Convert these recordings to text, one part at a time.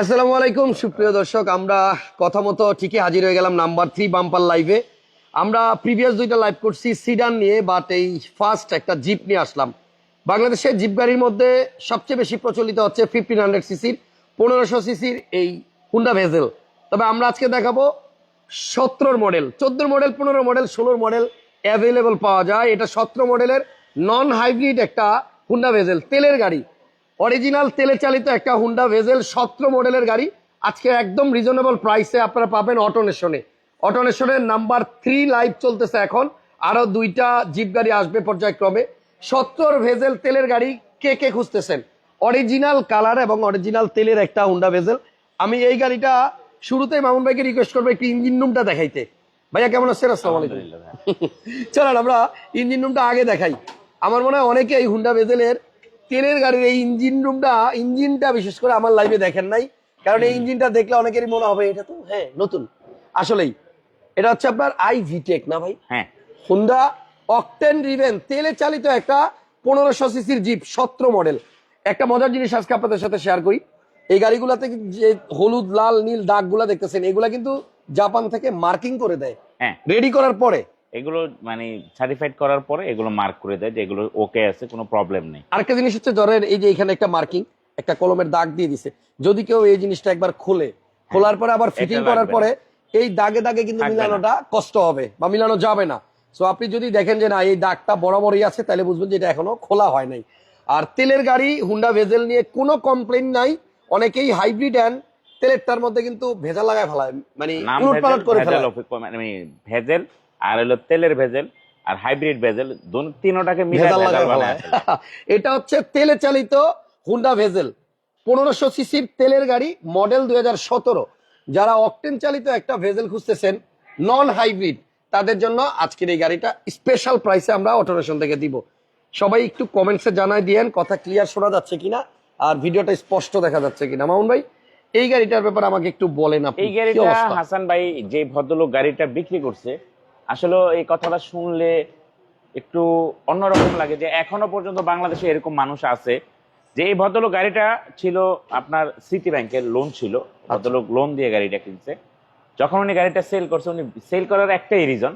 আসসালামু আলাইকুম, সুপ্রিয় দর্শক। আমরা কথা মতো ঠিকই হাজির হয়ে গেলাম নাম্বার থ্রি বাম্পার লাইভে আমরা প্রিভিয়াস দুইটা লাইভ করছি সিডান নিয়ে বাট এই ফার্স্ট একটা জিপ নিয়ে আসলাম। বাংলাদেশের জিপ গাড়ির মধ্যে সবচেয়ে বেশি প্রচলিত হচ্ছে ফিফটিন হান্ড্রেড সিসির পনেরোশো সিসির এই হুন্ডা ভেজেল তবে আমরা আজকে দেখাবো সতেরোর মডেল চোদ্দোর মডেল পনেরো মডেল ষোলোর মডেল অ্যাভেলেবল পাওয়া যায়। এটা সতেরো মডেলের নন হাইব্রিড একটা হুন্ডা ভেজেল তেলের গাড়ি। অরিজিনাল তেলে চালিত একটা হুন্ডা ভেজেল সতেরো মডেলের গাড়ি। আজকে একদম রিজনেবল প্রাইসে আপনারা পাবেন অটোনেশনে অটোনেশনের নাম্বার থ্রি লাইভ চলতেছে এখন। আরও দুইটা জিপ গাড়ি আসবে পর্যায়ক্রমে। সত্তর ভেজেল তেলের গাড়ি কে কে খুঁজতেছেন? অরিজিনাল কালার এবং অরিজিনাল তেলের একটা হুন্ডা ভেজেল। আমি এই গাড়িটা শুরুতেই মামুন ভাইকে রিকোয়েস্ট করব একটু ইঞ্জিন রুমটা দেখাইতে। ভাইয়া কেমন আছেন? আসসালামু আলাইকুম। চলেন আমরা ইঞ্জিন রুমটা আগে দেখাই। আমার মনে হয় অনেকে এই হুন্ডা বেজেলের তেলের গাড়ির এই ইঞ্জিন রুমটা ইঞ্জিনটা বিশেষ করে আমার লাইভে দেখেন নাই। কারণ এই ইঞ্জিনটা দেখলে অনেকেরই মনে হবে এটা তো হ্যাঁ নতুন। আসলেই এটা হচ্ছে আপনার আই ভিটেক না ভাই? হ্যাঁ। হুন্ডা অকটেন রিভেন তেলে চালিত একটা পনেরোশো সিসির জিপ সতেরো মডেল একটা মজার জিনিস আজকে আপনাদের সাথে শেয়ার করি। এই গাড়িগুলোতে যে হলুদ লাল নীল দাগগুলা দেখতেছেন এগুলা কিন্তু জাপান থেকে মার্কিং করে দেয়। হ্যাঁ। রেডি করার পরে এগুলো মানে সার্টিফাইড করার পরে এগুলো মার্ক করে দেয় যে এগুলো ওকে আছে কোনো প্রবলেম নেই। আরেকটা জিনিস হচ্ছে ধরেন এই যে এখানে একটা মার্কিং একটা কলমের দাগ দিয়ে দিছে। যদি কেউ এই জিনিসটা একবার খোলে খোলার পরে আবার ফিটিং করার পরে এই দাগে দাগে কিন্তু মিলানোটা কষ্ট হবে বা মিলানো যাবে না। সো আপনি যদি দেখেন যে না এই দাগটা বরাবরই আছে তাহলে বুঝবেন যে এটা এখনও খোলা হয় নাই। আর তেলের গাড়ি হুন্ডা ভেজেল নিয়ে কোনো কমপ্লেন নাই। অনেকেই হাইব্রিড অ্যান্ড তেলের তার মধ্যে কিন্তু ভেজা লাগায় ফেলায় মানে উলট করে ফেলায়। মানে ভেজেল আর হলো তেলের ভেজেল আর হাইব্রিড ভেজেল তিনোটাকে এটা হচ্ছে তেলে চালিত হুন্ডা ভেজেল। পনেরোশো সিসির তেলের গাড়ি মডেল দুই যারা অকটেন চালিত একটা ভেজেল খুঁজতেছেন নন হাইব্রিড তাদের জন্য আজকের এই গাড়িটা স্পেশাল প্রাইসে আমরা অটোরেশন থেকে দিব। সবাই একটু কমেন্টসে জানাই দিয়েন কথা ক্লিয়ার শোনা যাচ্ছে কিনা আর ভিডিওটা স্পষ্ট দেখা যাচ্ছে কিনা। মামুন ভাই এই গাড়িটার ব্যাপারে আমাকে একটু বলেন আপনি এই গাড়িটা হাসান ভাই যে ভদ্রলোক গাড়িটা বিক্রি করছে আসলে এই কথাটা শুনলে একটু অন্যরকম লাগে যে এখনও পর্যন্ত বাংলাদেশে এরকম মানুষ আছে যে এই ভদ্রলোক গাড়িটা ছিল আপনার সিটি ব্যাংকের লোন ছিল ভদ্রলোক লোন দিয়ে গাড়িটা কিনছে। যখন উনি গাড়িটা সেল করছে উনি সেল করার একটাই রিজন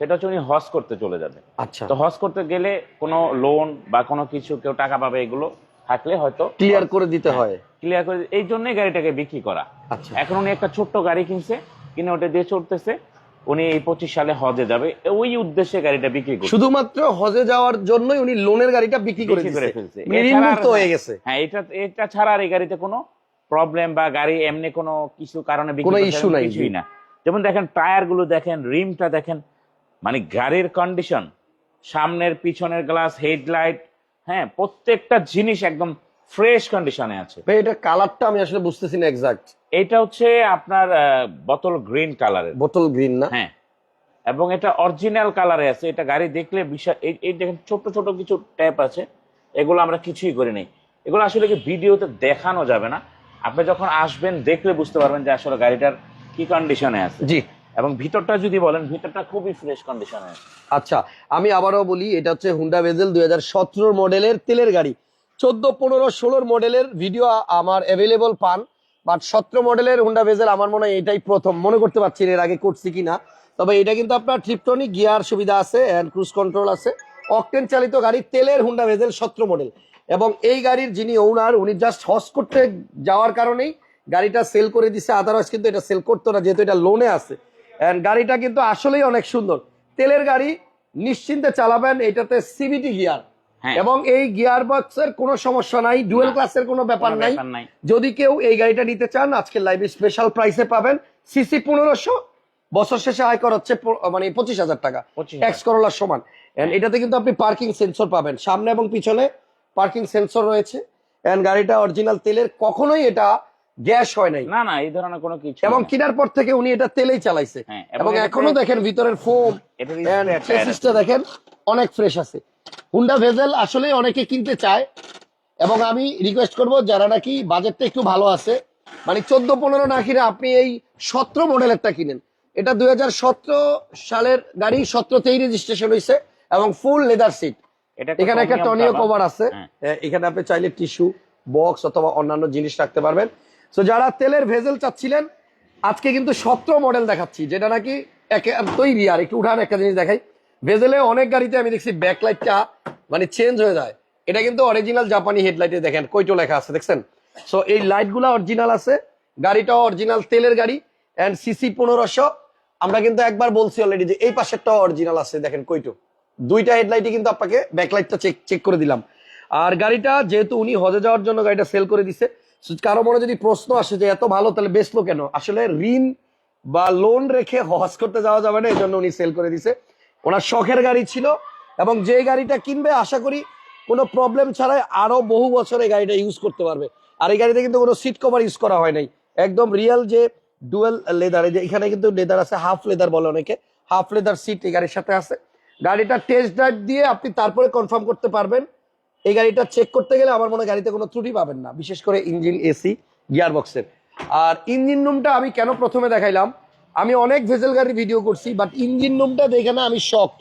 সেটা হচ্ছে উনি হজ করতে চলে যাবে। আচ্ছা। তো হজ করতে গেলে কোনো লোন বা কোনো কিছু কেউ টাকা পাবে এগুলো থাকলে হয়তো ক্লিয়ার করে দিতে হয় ক্লিয়ার করে এই জন্যই গাড়িটাকে বিক্রি করা। আচ্ছা। এখন উনি একটা ছোট্ট গাড়ি কিনছে কিনে ওটা দিয়ে চড়তেছে। উনি এই পঁচিশ সালে হজে যাবে। ওই উদ্দেশ্যে গাড়িটা বিক্রি করছে। শুধুমাত্র হজে যাওয়ার জন্যই উনি লোনের গাড়িটা বিক্রি করে করে ফেলছে। মানে হয়ে গেছে। হ্যাঁ এটা এটা ছাড়া আর এই গাড়িতে কোনো প্রবলেম বা গাড়ি এমনি কোনো কিছু কারণে কোনো এরকম নাই, কিছুই না। যেমন দেখেন টায়ারগুলো দেখেন রিমটা দেখেন মানে গাড়ির কন্ডিশন সামনের পিছনের গ্লাস হেডলাইট হ্যাঁ প্রত্যেকটা জিনিস একদম ফ্রেশ কন্ডিশনে আছে। ভাই এটা কালারটা আমি আসলে বুঝতেছি না এক্সাক্ট এটা হচ্ছে আপনার বোতল গ্রিন কালারের। বোতল গ্রিন না? হ্যাঁ। এবং এটা অরিজিনাল কালারে আছে। এটা গাড়ি দেখলে বিশাল এই দেখেন ছোট ছোট কিছু ট্যাপ আছে। এগুলো আমরা কিছুই করি নাই। এগুলো আসলে কি ভিডিওতে দেখানো যাবে না। আপনি যখন আসবেন দেখলে বুঝতে পারবেন যে আসলে গাড়িটার কি কন্ডিশনে আছে। জি। এবং ভিতরটা যদি বলেন ভিতরটা খুবই ফ্রেশ কন্ডিশনে আছে। আচ্ছা আমি আবারও বলি এটা হচ্ছে হুন্ডা ভেজেল দুই হাজার সতেরো মডেলের তেলের গাড়ি। চোদ্দ, পনেরো, ষোলোর মডেলের ভিডিও আমার অ্যাভেলেবল পান। বাট সতেরো মডেলের হুন্ডা ভেজেল আমার মনে হয় এটাই প্রথম। মনে করতে পারছি এর আগে করছি কিনা। তবে এটা কিন্তু আপনার ট্রিপটনিক গিয়ার সুবিধা আছে অ্যান্ড ক্রুজ কন্ট্রোল আছে। অকটেন চালিত গাড়ি, তেলের হুন্ডা ভেজেল সতেরো মডেল এবং এই গাড়ির যিনি ওনার উনি জাস্ট হস করতে যাওয়ার কারণেই গাড়িটা সেল করে দিছে। আদারওয়াইজ কিন্তু এটা সেল করতো না, যেহেতু এটা লোনে আছে। অ্যান্ড গাড়িটা কিন্তু আসলেই অনেক সুন্দর। তেলের গাড়ি নিশ্চিন্তে চালাবেন, এটাতে সিবিটি গিয়ার এবং এই গিয়ার বক্সের কোনো সমস্যা নাই ডুয়েল। ক্লাসের কোনো ব্যাপার নাই। যদি কেউ এই গাড়িটা নিতে চান আজকে লাইভে স্পেশাল প্রাইসে পাবেন সিসি পনেরোশো বছর শেষে আয় আয়কর হচ্ছে মানে পঁচিশ হাজার টাকা। ট্যাক্স করলার সমান। এটাতে কিন্তু আপনি পার্কিং সেন্সর পাবেন। সামনে এবং পিছনে পার্কিং সেন্সর রয়েছে। এন্ড গাড়িটা অরিজিনাল তেলের কখনোই এটা গ্যাস হয় নাই। না না এই ধরনের কোনো কিছু এবং কেনার পর থেকে উনি এটা তেলেই চালাইছে। হ্যাঁ, এবং এখনও দেখেন ভিতরের ফোম। দেখেন অনেক ফ্রেশ আছে। হুন্ডা ভেজেল আসলে অনেকে কিনতে চায়। এবং আমি রিকোয়েস্ট করব যারা নাকি বাজেটটা একটু ভালো আছে মানে চোদ্দ পনেরো না কিনে আপনি এই সতেরো মডেলেরটা কিনেন। এটা দুই হাজার সতেরো সালের গাড়ি সতেরোতেই রেজিস্ট্রেশন হয়েছে এবং ফুল লেদার সিট এখানে একটা টনিও কভার আছে। হ্যাঁ। এখানে আপনি চাইলে টিস্যু বক্স অথবা অন্যান্য জিনিস রাখতে পারবেন। সো যারা তেলের ভেজেল চাচ্ছিলেন আজকে কিন্তু সতেরো মডেল দেখাচ্ছি যেটা নাকি একে তৈরি আর একটু উঠান একটা জিনিস দেখাই। ভেজেলে অনেক গাড়িতে আমি দেখছি ব্যাকলাইটটা মানে চেঞ্জ হয়ে যায়। এটা কিন্তু অরিজিনাল জাপানি হেডলাইটে দেখেন, কইটো লেখা আছে, দেখছেন? সো এই লাইটগুলো অরিজিনাল আছে, গাড়িটাও অরিজিনাল তেলের গাড়ি অ্যান্ড সিসি পনেরোশো। আমরা কিন্তু একবার বলছি অলরেডি যে এই পাশেরটাও অরিজিনাল আছে, দেখেন কইটো। দুইটা হেডলাইটে কিন্তু আপনাকে ব্যাকলাইটটা চেক চেক করে দিলাম। আর গাড়িটা যেহেতু উনি হজে যাওয়ার জন্য গাড়িটা সেল করে দিছে কারও মনে যদি প্রশ্ন আসে যে এত ভালো, তাহলে বেচলো কেন? আসলে ঋণ বা লোন রেখে হজ করতে যাওয়া যাবে না এই জন্য উনি সেল করে দিছে। ওনার শখের গাড়ি ছিল এবং যে গাড়িটা কিনবে, আশা করি কোনো প্রবলেম ছাড়াই আরও বহু বছর এই গাড়িটা ইউজ করতে পারবে। আর এই গাড়িতে কিন্তু কোনো সিট কভার ইউজ করা হয় নাই। একদম রিয়েল যে ডুয়েল লেদার যে এখানে কিন্তু লেদার আছে হাফ লেদার বলে অনেকে। হাফ লেদার সিট এই গাড়ির সাথে আছে। গাড়িটা টেস্ট ড্রাইভ দিয়ে আপনি তারপরে কনফার্ম করতে পারবেন। এই গাড়িটা চেক করতে গেলে আমার মনে গাড়িতে কোনো ত্রুটি পাবেন না, বিশেষ করে ইঞ্জিন এসি গিয়ার বক্সের আর ইঞ্জিন রুমটা আমি কেন প্রথমে দেখাইলাম? আমি অনেক ভেজেল গাড়ি ভিডিও করছি বাট ইঞ্জিন রুমটা দেখে না আমি শক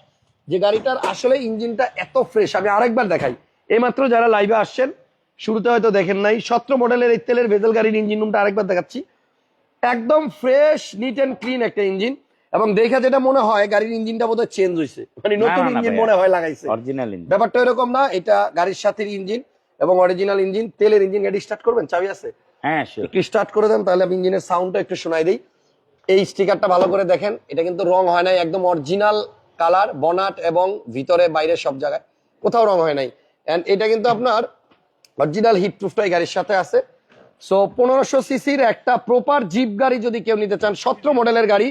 যে গাড়িটার আসলে ইঞ্জিনটা এত ফ্রেশ আমি আরেকবার দেখাই। এইমাত্র যারা লাইভে আসছেন শুরুতে হয়তো দেখেন নাই সতেরো মডেলের এই তেলের ভেজেল গাড়ির ইঞ্জিন রুমটা আরেকবার দেখাচ্ছি। একদম ফ্রেশ নিট অ্যান্ড ক্লিন একটা ইঞ্জিন এবং দেখে যেটা মনে হয় গাড়ির ইঞ্জিনটা বোধহয় চেঞ্জ হয়েছে। মানে নতুন ইঞ্জিন মনে হয় লাগাইছে। অরিজিনাল ইঞ্জিন ব্যাপারটা এরকম না এটা গাড়ির সাথে ইঞ্জিন এবং অরিজিনাল ইঞ্জিন তেলের ইঞ্জিন গাড়ি স্টার্ট করবেন? চাবি আছে? হ্যাঁ. একটু স্টার্ট করে দেন তাহলে আমি ইঞ্জিনের সাউন্ডটা একটু শোনাই দিই। এই স্টিকারটা ভালো করে দেখেন। এটা কিন্তু রং হয় নাই, একদম অরিজিনাল কালার বনাট এবং ভিতরে বাইরে সব জায়গায়। কোথাও রং হয় নাই। এন্ড এটা কিন্তু আপনার অরিজিনাল হিট প্রুফটাই গাড়ির সাথে আছে। সো পনেরোশো সিসির একটা প্রপার জিপ গাড়ি যদি কেউ নিতে চান, সতেরো মডেলের গাড়ি।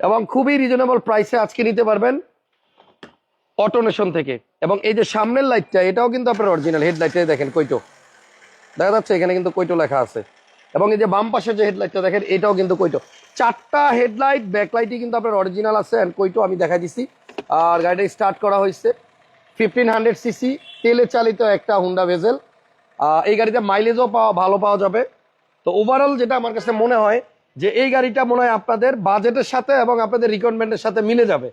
এবং খুবই রিজনেবল প্রাইসে আজকে নিতে পারবেন অটোনেশন থেকে। এবং এই যে সামনের লাইটটা এটাও কিন্তু আপনার অরিজিনাল হেডলাইটে দেখেন কইটো। দেখা যাচ্ছে এখানে কিন্তু কইটো লেখা আছে। এবং এই যে বাম পাশে যে হেডলাইটটা দেখেন, এটাও কিন্তু কইটো চারটা হেডলাইট ব্যাকলাইটই কিন্তু আপনার অরিজিনাল আছে অ্যান্ড কইটো আমি দেখা দিছি। আর গাড়িটা স্টার্ট করা হয়েছে। ফিফটিন হান্ড্রেড সিসি তেলে চালিত একটা হুন্ডা ভেজেল এই গাড়িতে মাইলেজও পাওয়া, ভালো পাওয়া যাবে। তো ওভারঅল যেটা আমার কাছে মনে হয়, যে এই গাড়িটা মনে হয় আপনাদের বাজেটের সাথে এবং আপনাদের রিকোয়ারমেন্টের সাথে মিলে যাবে।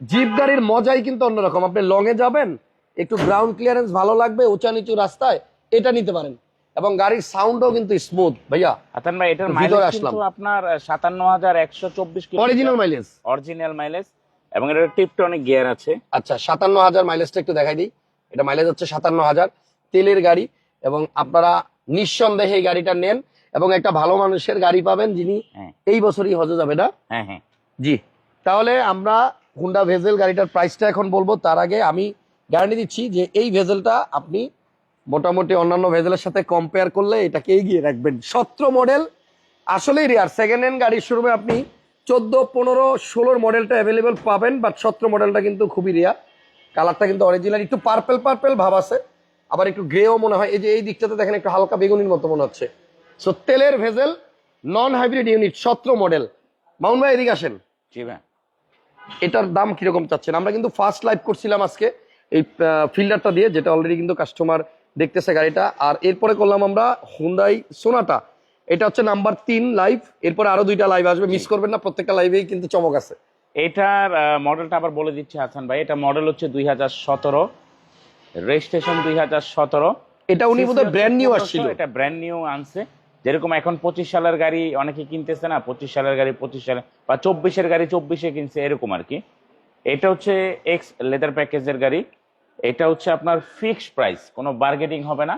জিপ গাড়ির মজাই কিন্তু অন্যরকম। আপনি লং এ যাবেন, একটু গ্রাউন্ড ক্লিয়ারেন্স ভালো লাগবে উঁচা নিচু রাস্তায়, এটা নিতে পারেন। এবং গাড়ির সাউন্ডও কিন্তু স্মুথ ভাইয়া। হাসান ভাই এটার মাইলেজ কিন্তু আসলাম। আপনার সাতান্ন হাজার একশো চব্বিশ অরিজিনাল মাইলেজ অরিজিনাল মাইলেজ এবং এটার টিপটনিক গিয়ার আছে। আচ্ছা সাতান্ন হাজার মাইলেজটা একটু দেখাই দিই। এটা মাইলেজ হচ্ছে সাতান্ন হাজার তেলের গাড়ি এবং আপনারা নিঃসন্দেহে এই গাড়িটা নেন এবং একটা ভালো মানুষের গাড়ি পাবেন যিনি হ্যাঁ। এই বছরই হজে যাবে না? হ্যাঁ হ্যাঁ। জি। তাহলে আমরা হুন্ডা ভেজেল গাড়িটার প্রাইসটা এখন বলব। তার আগে আমি গ্যারান্টি দিচ্ছি যে এই ভেজেলটা আপনি মোটামুটি অন্যান্য ভেজেলের সাথে কম্পেয়ার করলে এটাকে এগিয়ে রাখবেন। সতেরো মডেল আসলেই রেয়ার সেকেন্ড হ্যান্ড গাড়ির শোরুমে আপনি চোদ্দ পনেরো ষোলোর মডেলটা অ্যাভেলেবেল পাবেন বাট সতেরো মডেলটা কিন্তু খুবই রেয়ার কালারটা কিন্তু অরিজিনাল একটু পার্পেল পার্পেল ভাব আছে আবার একটু গ্রেও মনে হয়। এই যে এই দিকটাতে দেখেন একটু হালকা বেগুনির মতো মনে হচ্ছে। সো তেলের ভেজেল নন হাইব্রিড ইউনিট সতেরো মডেল মাউন ভাই এদিকে আসেন। জি ভাই। এটার দাম কীরকম চাচ্ছেন? আমরা কিন্তু ফার্স্ট লাইভ করছিলাম আজকে এই ফিল্ডারটা দিয়ে যেটা অলরেডি কিন্তু কাস্টমার দেখতেছে গাড়িটা। আর এরপরে করলাম আমরা হুন্ডাই সোনাটা এটা হচ্ছে নাম্বার তিন লাইভ এরপরে আরও দুইটা লাইভ আসবে। মিস করবেন না প্রত্যেকটা লাইভেই কিন্তু চমক আছে। এটার মডেলটা আবার বলে দিচ্ছি হাসান ভাই। এটা মডেল হচ্ছে দুই হাজার সতেরো। রেজিস্ট্রেশন দুই হাজার সতেরো। এটা উনি বোধহয় ব্র্যান্ড নিউ আসছিল। এটা ব্র্যান্ড নিউ আনছে। যেরকম এখন পঁচিশ সালের গাড়ি অনেকে কিনতেছে না পঁচিশ সালের গাড়ি পঁচিশ সালে বা চব্বিশের গাড়ি চব্বিশে কিনছে এরকম আর কি। এটা হচ্ছে এক্স লেদার প্যাকেজের গাড়ি। এটা হচ্ছে আপনার ফিক্স প্রাইস কোনো বার্গেটিং হবে না।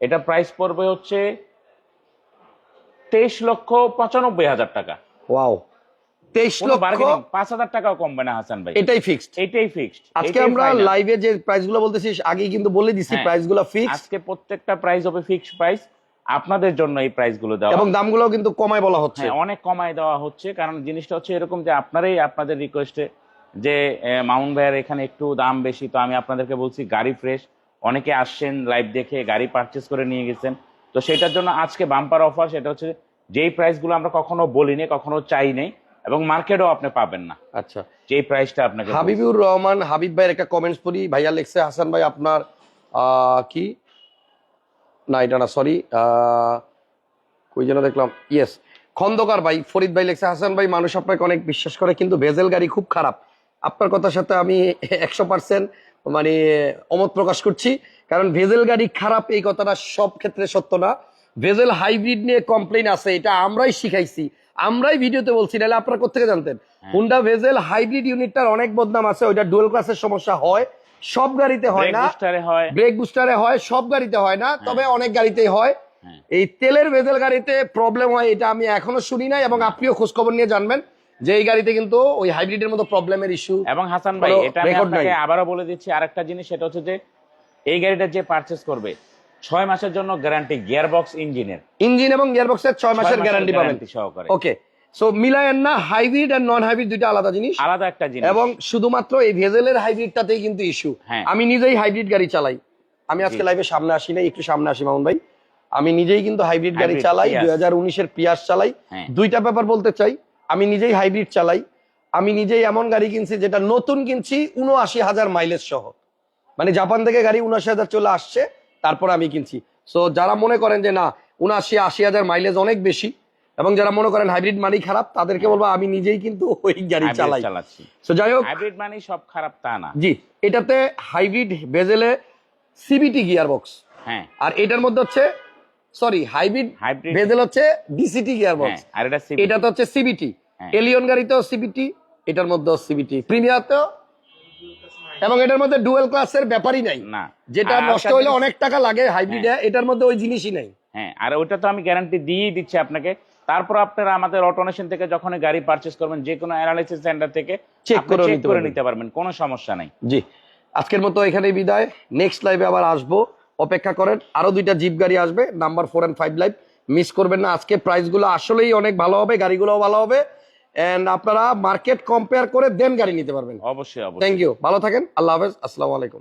এটা প্রাইস পড়বে হচ্ছে তেইশ লক্ষ পঁচানব্বই হাজার টাকা। ওয়াও তেইশ লক্ষ পাঁচ হাজার টাকাও কমবে না হাসান ভাই। এটাই ফিক্সড এটাই ফিক্সড আজকে আমরা লাইভে যে প্রাইসগুলো বলতেছি কিন্তু বলে দিছি হ্যাঁ। ফিক্সড আজকে প্রত্যেকটা প্রাইস হবে ফিক্সড প্রাইস আপনাদের জন্য এই প্রাইসগুলো দেওয়া। এবং দামগুলো কিন্তু কমায় বলা হচ্ছে। হ্যাঁ অনেক কমায় দেওয়া হচ্ছে কারণ জিনিসটা হচ্ছে এরকম যে আপনারাই আপনাদের রিকোয়েস্টে যে মাউন্ট ভাইয়ের এখানে একটু দাম বেশি তো আমি আপনাদেরকে বলছি গাড়ি ফ্রেশ অনেকে আসছেন লাইভ দেখে গাড়ি পারচেস করে নিয়ে গেছেন। তো সেটার জন্য আজকে বাম্পার অফার সেটা হচ্ছে যেই প্রাইসগুলো আমরা কখনো বলিনি কখনো চাই নেই এবং মার্কেটও আপনি পাবেন না। আচ্ছা। যেই প্রাইসটা আপনাকে হাবিবুর রহমান হাবিব ভাইয়ের একটা কমেন্টস পড়ি। ভাইয়া লেখছে হাসান ভাই আপনার আহ, কি? না এটা না সরি কই যেন দেখলাম ইয়েস খন্দকার ভাই ফরিদ ভাই লেখছে হাসান ভাই মানুষ আপনাকে অনেক বিশ্বাস করে কিন্তু ভেজেল গাড়ি খুব খারাপ। আপনার কথার সাথে আমি একশো পার্সেন্ট মানে অমত প্রকাশ করছি। কারণ ভেজেল গাড়ি খারাপ এই কথাটা সব ক্ষেত্রে সত্য না। ভেজেল হাইব্রিড নিয়ে কমপ্লেন আছে এটা আমরাই শিখাইছি। আমরাই ভিডিওতে বলছি নাহলে আপনারা কোথেকে জানতেন? হুন্ডা ভেজেল হাইব্রিড ইউনিটটার অনেক বদনাম আছে ওইটা ডুয়েল ক্লাসের সমস্যা হয় সব গাড়িতে হয় না। ব্রেক বুস্টারে হয় সব গাড়িতে হয় না তবে অনেক গাড়িতেই হয়। হ্যাঁ। এই তেলের ভেজেল গাড়িতে প্রবলেম হয় এটা আমি এখনও শুনি নাই এবং আপনিও খোঁজখবর নিয়ে জানবেন। যে এই গাড়িতে কিন্তু ওই হাইব্রিডের মতো প্রবলেমের ইস্যু এবং হাসান ভাই এটা আমি আপনাকে আবারও বলে দিচ্ছি আরেকটা জিনিস সেটা হচ্ছে যে এই গাড়িটা যে পারচেস করবে ছয় মাসের জন্য গ্যারান্টি গিয়ার বক্স ইঞ্জিনের ইঞ্জিন এবং গিয়ারবক্সের ছয় মাসের গ্যারান্টি পাবেন। সহকারে। ওকে সো মিলায়েন না হাইব্রিড আর নন হাইব্রিড দুইটা আলাদা জিনিস। আলাদা একটা জিনিস। এবং শুধুমাত্র এই ভেজেলের হাইব্রিডটাতেই কিন্তু ইস্যু হ্যাঁ। আমি নিজেই হাইব্রিড গাড়ি চালাই। আমি আজকে লাইভে সামনে আসি না একটু সামনে আসি মামুন ভাই। আমি নিজেই কিন্তু হাইব্রিড গাড়ি চালাই। দুই হাজার উনিশের পিয়াস চালাই। হ্যাঁ। দুইটা ব্যাপার বলতে চাই। আমি নিজেই হাইব্রিড চালাই। আমি নিজেই এমন গাড়ি কিনছি যেটা নতুন কিনছি উনআশি হাজার মাইলেজ সহ। মানে জাপান থেকে গাড়ি উনআশি হাজার চলে আসছে তারপর আমি কিনছি। সো যারা মনে করেন যে না উনআশি আশি হাজার মাইলেজ অনেক বেশি এবং যারা মনে করেন হাইব্রিড মানি খারাপ তাদেরকে বলব আমি নিজেই কিন্তু ওই গাড়ি চালাই। চালাচ্ছি। সো যাই হোক। হাইব্রিড মানে সব খারাপ তা না। জি এটাতে হাইব্রিড বেজেলে সিবিটি গিয়ার বক্স হ্যাঁ। আর এটার মধ্যে হচ্ছে সরি হাইব্রিড বেজেল হচ্ছে ডিসিটি গিয়ার বক্স আর এটা এটাতে হচ্ছে সিবিটি। এলিয়ন গাড়িতেও সিবিটি এটার মধ্যেও সিবিটি প্রিমিয়ারতেও এবং এটার মধ্যে ডুয়েল ক্লাসের ব্যাপারই নাই। না। যেটা নষ্ট হলে অনেক টাকা লাগে হাইব্রিডে এটার মধ্যে ওই জিনিসই নাই। হ্যাঁ আর ওইটা তো আমি গ্যারান্টি দিয়েই দিচ্ছি আপনাকে। তারপর আপনারা আমাদের অটোনেশন থেকে যখন গাড়ি পারচেস করবেন যে কোনো অ্যানালাইসিস সেন্টার থেকে আপনি করে নিতে পারবেন। কোনো সমস্যা নাই। জি। আজকের মতো এখানেই বিদায়। নেক্সট লাইভে আবার আসব। অপেক্ষা করেন আরও দুইটা জিপ গাড়ি আসবে number four and five live miss করবেন না আজকে প্রাইসগুলো আসলেই অনেক ভালো হবে গাড়িগুলোও ভালো হবে। এন্ড আপনারা মার্কেট কম্পেয়ার করে দেন গাড়ি নিতে পারবেন। অবশ্যই থ্যাংক ইউ ভালো থাকেন। আল্লাহ হাফেজ। আসসালামু আলাইকুম।